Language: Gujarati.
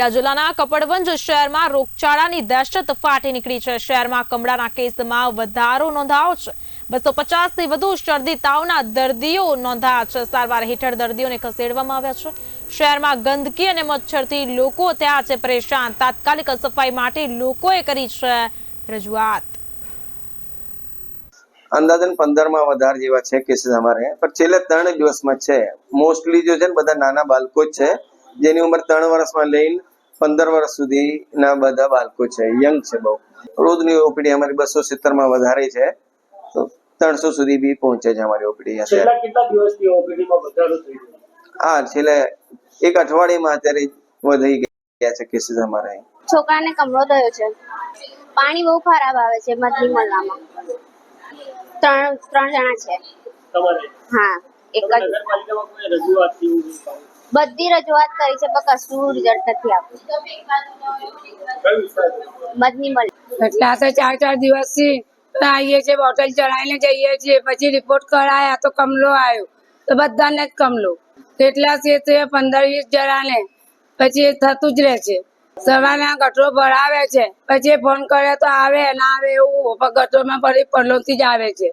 રાજુલાના કપડવંજ શહેરમાં રોગચાળાની દહેશત ફાટી નીકળી છે. શહેરમાં કમળાના કેસમાં વધારો નોંધાયો છે. બસો પચાસથી વધુ શરદી તાવના દર્દીઓ નોંધાયા છે. સારવાર હેઠળ દર્દીઓને ખસેડવામાં આવ્યા છે. શહેરમાં ગંદકી અને મચ્છરથી લોકો થયા છે પરેશાન. તાત્કાલિક સફાઈ માટે લોકોએ કરી છે રજૂઆત. અંદાજન પંદરમાં વધારે જેવા છે કેસીસ અમારે. પણ છેલ્લા ત્રણ દિવસમાં છે. મોસ્ટલી જો છે ને બધા નાના બાળકો જ છે. જેની ઉંમર ત્રણ વર્ષમાં લઈને પંદર વર્ષ સુધીના બધા બાળકો છે. યંગ છે બહુ. રોજની ઓપીડી અમારી બસો સિત્તેરમાં વધારે છે. તો ત્રણસો સુધી બી પહોંચે છે અમારી ઓપીડી હા છેલ્લે એક અઠવાડિયામાં અત્યારે વધી ગયા છે કેસીસ અમારે છોકરાને કમળો થયો છે. પાણી બહુ ખરાબ આવે છે મધલી મલ્લામાં ત્રણ ત્રણ જણા છે. હા. એક જ? બધી રજૂઆત કરી છે પણ કશું રિઝલ્ટ નથી આપ્યું? મધની મલ એટલે આ તો ચાર ચાર દિવસથી આવીએ છીએ બોટલ ચડાવીને જઈએ છીએ પછી રિપોર્ટ કરાયા તો કમલો આવ્યો. તો બધાને જ કમલો. કેટલા છે તે પંદર વીસ જણાને પછી થતું જ રહે છે. સવારના ગટરો ભરાવે છે પછી ફોન કરે તો આવે ના આવે એવું ગટરોમાં ફરી પડલોથી જ આવે છે.